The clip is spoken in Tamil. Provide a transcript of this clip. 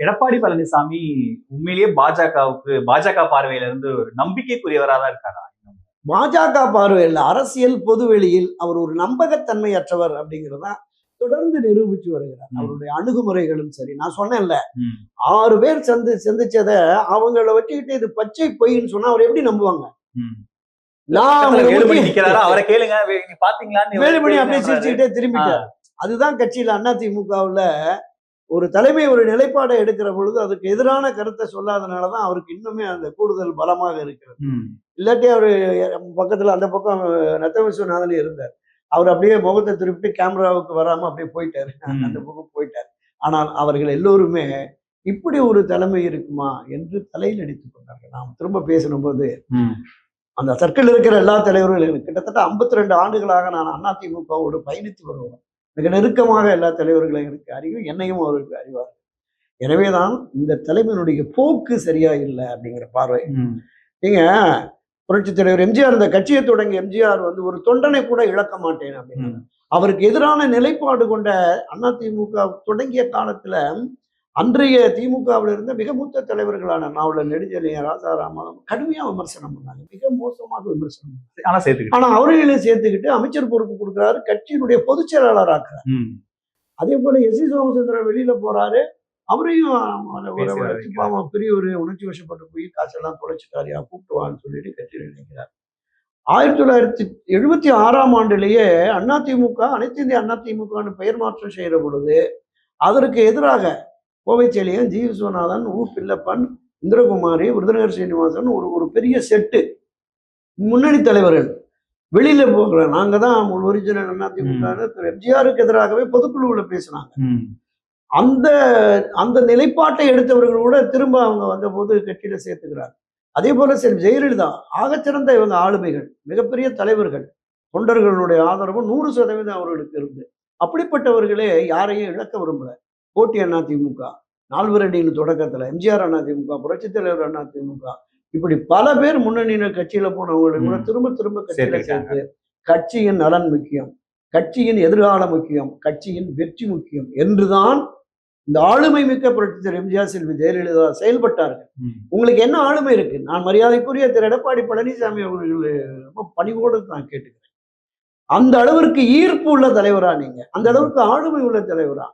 எடப்பாடி பழனிசாமி உண்மையிலேயே பாஜகவுக்கு பாஜக பார்வையில இருந்து ஒரு நம்பிக்கைக்குரியவரா தான் இருக்காரா? பாஜக பார்வையில் அரசியல் பொதுவெளியில் அவர் ஒரு நம்பகத்தன்மையற்றவர் அப்படிங்கிறத தொடர்ந்து நிரூபிச்சு வருகிறார். அவருடைய அணுகுமுறைகளும் சரி. நான் சொன்னேன்ல. ஆறு பேர் சந்து சந்திச்சத அவங்கள வச்சுக்கிட்டு இது பச்சை பொய்ன்னு சொன்னா அவர் எப்படி நம்புவாங்க? வேலுமணி அப்படியே. சிரிச்சுக்கிட்டே திரும்பிட்டார். அதுதான் கட்சியில அதிமுகவுல ஒரு தலைமை ஒரு நிலைப்பாடை எடுக்கிற பொழுது அதுக்கு எதிரான கருத்தை சொல்லாதனாலதான் அவருக்கு இன்னுமே அந்த கூடுதல் பலமாக இருக்கிறது. இல்லாட்டி அவரு பக்கத்துல அந்த பக்கம் நத்த விஸ்வநாதன் இருந்தார் அவர் அப்படியே முகத்தை திருப்பிட்டு கேமராவுக்கு வராம அப்படியே போயிட்டாரு. அந்த பக்கம் போயிட்டார் ஆனால் அவர்கள் எல்லோருமே இப்படி ஒரு தலைமை இருக்குமா என்று தலையில் அடித்துக் கொண்டார்கள் நாம் திரும்ப பேசின போது ம். அந்த சர்க்கிள் இருக்கிற எல்லா தலைவர்களும் கிட்டத்தட்ட 52 ரெண்டு ஆண்டுகளாக நான் அதிமுகவோடு பயணித்து வருவேன் மிக நெருக்கமாக எல்லா தலைவர்களும் எனக்கு அறிவும் என்னையும் அவருக்கு அறிவார் எனவேதான் இந்த தலைமையினுடைய போக்கு சரியா இல்லை அப்படிங்கிற பார்வை. நீங்க புரட்சி தலைவர் எம்ஜிஆர் இந்த கட்சியை தொடங்கி எம்ஜிஆர் வந்து ஒரு தொண்டனை கூட இழக்க மாட்டேன் அப்படின்னு. அவருக்கு எதிரான நிலைப்பாடு கொண்ட அதிமுக தொடங்கிய காலத்துல அன்றைய திமுகவில் இருந்த மிக மூத்த தலைவர்களான நாவலர் நெடுஞ்செழியன் ராசாராமன் கடுமையா விமர்சனம் பண்ணாங்க. மிக மோசமாக விமர்சனம் பண்ணாங்க. ஆனா சேர்த்துக்கிட்டு ஆனா அவர்களையும் சேர்த்துக்கிட்டு அமைச்சர் பொறுப்பு கொடுக்குறாரு கட்சியினுடைய பொதுச் செயலாளர் ஆக்குறாரு. அதே போல எஸ் சி சோமசுந்தரம் வெளியில போறாரு. அவரையும் பாவம் பெரிய ஒரு உணர்ச்சி வசப்பட்டு போய் காசெல்லாம் தொலைச்சிட்டாரியா கூப்பிட்டு வான்னு சொல்லிட்டு கட்சியில் நினைக்கிறார் ஆயிரத்தி தொள்ளாயிரத்தி எழுபத்தி ஆறாம் ஆண்டிலேயே அதிமுக அனைத்து இந்திய அதிமுகன்னு பெயர் மாற்றம் செய்கிற பொழுது அதற்கு எதிராக கோவைச்செழியன் ஜி விஸ்வநாதன் உ. பில்லப்பன் இந்திரகுமாரி விருதுநகர் சீனிவாசன் ஒரு ஒரு பெரிய செட்டு முன்னணி தலைவர்கள். வெளியில போகிற நாங்க தான் ஒரிஜினல் அதிமுக திரு. எம்ஜிஆருக்கு எதிராகவே பொதுக்குழுவுல பேசினாங்க. அந்த அந்த நிலைப்பாட்டை எடுத்தவர்கள் கூட திரும்ப அவங்க வந்தபோது கட்சியில சேர்த்துக்கிறாங்க அதே போல சரி ஜெயலலிதா ஆகச்சிறந்த இவங்க ஆளுமைகள் மிகப்பெரிய தலைவர்கள். தொண்டர்களுடைய ஆதரவு நூறு சதவீதம் அவர்களுக்கு இருந்து. அப்படிப்பட்டவர்களே யாரையும் இழக்க விரும்பல. போட்டி அதிமுக நால்வரடியின் தொடக்கத்துல எம்ஜிஆர் அதிமுக புரட்சித் தலைவர் அதிமுக இப்படி பல பேர் முன்னணியினர் கட்சியில போனவங்களை கூட. திரும்ப திரும்ப கட்சியில. சேர்த்து கட்சியின் நலன் முக்கியம் கட்சியின் எதிர்காலம் முக்கியம் கட்சியின் வெற்றி முக்கியம் என்றுதான் இந்த ஆளுமை மிக்க புரட்சி திரு எம்ஜிஆர் செல்வி ஜெயலலிதா செயல்பட்டார்கள். உங்களுக்கு என்ன ஆளுமை இருக்கு? நான் மரியாதைக்குரிய திரு எடப்பாடி பழனிசாமி அவர்கள் ரொம்ப பணிவோடு நான் கேட்டுக்கிறேன். அந்த அளவிற்கு ஈர்ப்பு உள்ள தலைவரா நீங்க. அந்த அளவுக்கு ஆளுமை உள்ள தலைவரா?